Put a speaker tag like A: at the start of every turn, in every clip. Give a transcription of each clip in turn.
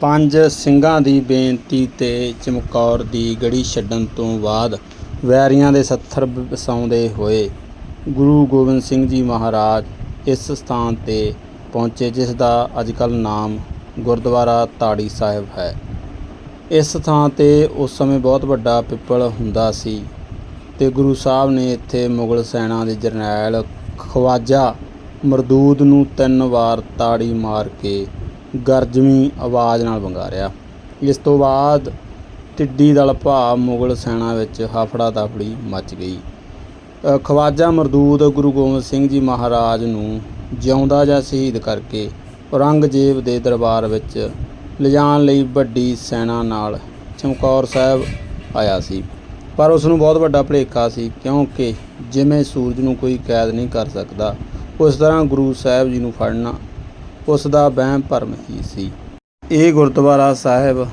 A: ਪੰਜ ਸਿੰਘਾਂ ਦੀ ਬੇਨਤੀ ਤੇ ਚਮਕੌਰ ਦੀ ਗੜੀ ਛੱਡਣ ਤੋਂ ਬਾਅਦ ਵੈਰੀਆਂ ਦੇ ਸੱਥਰ ਵਸਾਉਂਦੇ ਹੋਏ ਗੁਰੂ ਗੋਬਿੰਦ ਸਿੰਘ ਜੀ ਮਹਾਰਾਜ ਇਸ ਸਥਾਨ ਤੇ ਪਹੁੰਚੇ, ਜਿਸ ਦਾ ਅੱਜਕੱਲ ਨਾਮ ਗੁਰਦੁਆਰਾ ਤਾੜੀ ਸਾਹਿਬ ਹੈ। ਇਸ ਥਾਂ ਤੇ ਉਸ ਸਮੇਂ ਬਹੁਤ ਵੱਡਾ ਪਿੱਪਲ ਹੁੰਦਾ ਸੀ ਤੇ ਗੁਰੂ ਸਾਹਿਬ ਨੇ ਇੱਥੇ ਮੁਗਲ ਸੈਨਾ ਦੇ ਜਰਨੈਲ ਖਵਾਜਾ ਮਰਦੂਦ ਨੂੰ ਤਿੰਨ ਵਾਰ ਤਾੜੀ ਮਾਰ ਕੇ ਗਰਜਵੀਂ ਆਵਾਜ਼ ਨਾਲ ਵੰਗਾਰਿਆ। ਇਸ ਤੋਂ ਬਾਅਦ ਟਿੱਡੀ ਦਲ ਭਾ ਮੁਗਲ ਸੈਨਾ ਵਿੱਚ ਹਫੜਾ ਦਫੜੀ ਮਚ ਗਈ। ਖਵਾਜਾ ਮਰਦੂਦ ਗੁਰੂ ਗੋਬਿੰਦ ਸਿੰਘ ਜੀ ਮਹਾਰਾਜ ਨੂੰ ਜਿਉਂਦਾ ਜਾਂ ਸ਼ਹੀਦ ਕਰਕੇ ਔਰੰਗਜ਼ੇਬ ਦੇ ਦਰਬਾਰ ਵਿੱਚ ਲਿਜਾਣ ਲਈ ਵੱਡੀ ਸੈਨਾ ਨਾਲ ਚਮਕੌਰ ਸਾਹਿਬ ਆਇਆ ਸੀ। ਪਰ ਉਸ ਨੂੰ ਬਹੁਤ ਵੱਡਾ ਭੁਲੇਖਾ ਸੀ, ਕਿਉਂਕਿ ਜਿਵੇਂ ਸੂਰਜ ਨੂੰ ਕੋਈ ਕੈਦ ਨਹੀਂ ਕਰ ਸਕਦਾ, ਉਸ ਤਰ੍ਹਾਂ ਗੁਰੂ ਸਾਹਿਬ ਜੀ ਨੂੰ ਫੜਨਾ ਉਸ ਦਾ ਵਹਿਮ ਭਰਮ ਹੀ ਸੀ। ਇਹ ਗੁਰਦੁਆਰਾ ਸਾਹਿਬ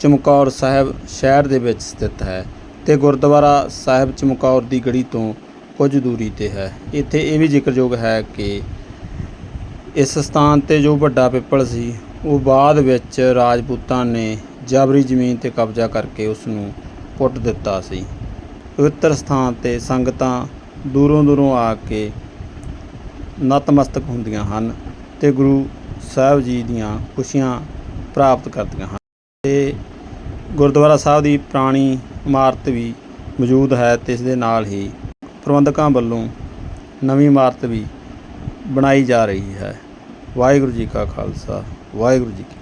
A: ਚਮਕੌਰ ਸਾਹਿਬ ਸ਼ਹਿਰ ਦੇ ਵਿੱਚ ਸਥਿਤ ਹੈ ਤੇ ਗੁਰਦੁਆਰਾ ਸਾਹਿਬ ਚਮਕੌਰ ਦੀ ਗੜੀ ਤੋਂ ਕੁਝ ਦੂਰੀ ਤੇ ਹੈ। ਇੱਥੇ ਇਹ ਵੀ ਜ਼ਿਕਰਯੋਗ ਹੈ ਕਿ ਇਸ ਸਥਾਨ ਤੇ ਜੋ ਵੱਡਾ ਪਿੱਪਲ ਸੀ, ਉਹ ਬਾਅਦ ਵਿੱਚ ਰਾਜਪੂਤਾਂ ਨੇ ਜਬਰੀ ਜ਼ਮੀਨ ਤੇ ਕਬਜ਼ਾ ਕਰਕੇ ਉਸ ਨੂੰ ਪੁੱਟ ਦਿੱਤਾ ਸੀ। ਪਵਿੱਤਰ ਸਥਾਨ ਤੇ ਸੰਗਤਾਂ ਦੂਰੋਂ ਦੂਰੋਂ ਆ ਕੇ ਨਤਮਸਤਕ ਹੁੰਦੀਆਂ ਹਨ। ਤੇ ਗੁਰੂ ਸਾਹਿਬ ਜੀ ਦੀਆਂ ਖੁਸ਼ੀਆਂ ਪ੍ਰਾਪਤ ਕਰਦੀਆਂ ਹਨ। ਤੇ ਗੁਰਦੁਆਰਾ ਸਾਹਿਬ ਦੀ ਪੁਰਾਣੀ ਇਮਾਰਤ ਵੀ ਮੌਜੂਦ ਹੈ ਤੇ ਇਸ ਦੇ ਨਾਲ ਹੀ ਪ੍ਰਬੰਧਕਾਂ ਵੱਲੋਂ ਨਵੀਂ ਇਮਾਰਤ ਵੀ ਬਣਾਈ ਜਾ ਰਹੀ ਹੈ। ਵਾਹਿਗੁਰੂ ਜੀ ਕਾ ਖਾਲਸਾ, ਵਾਹਿਗੁਰੂ ਜੀ ਕੀ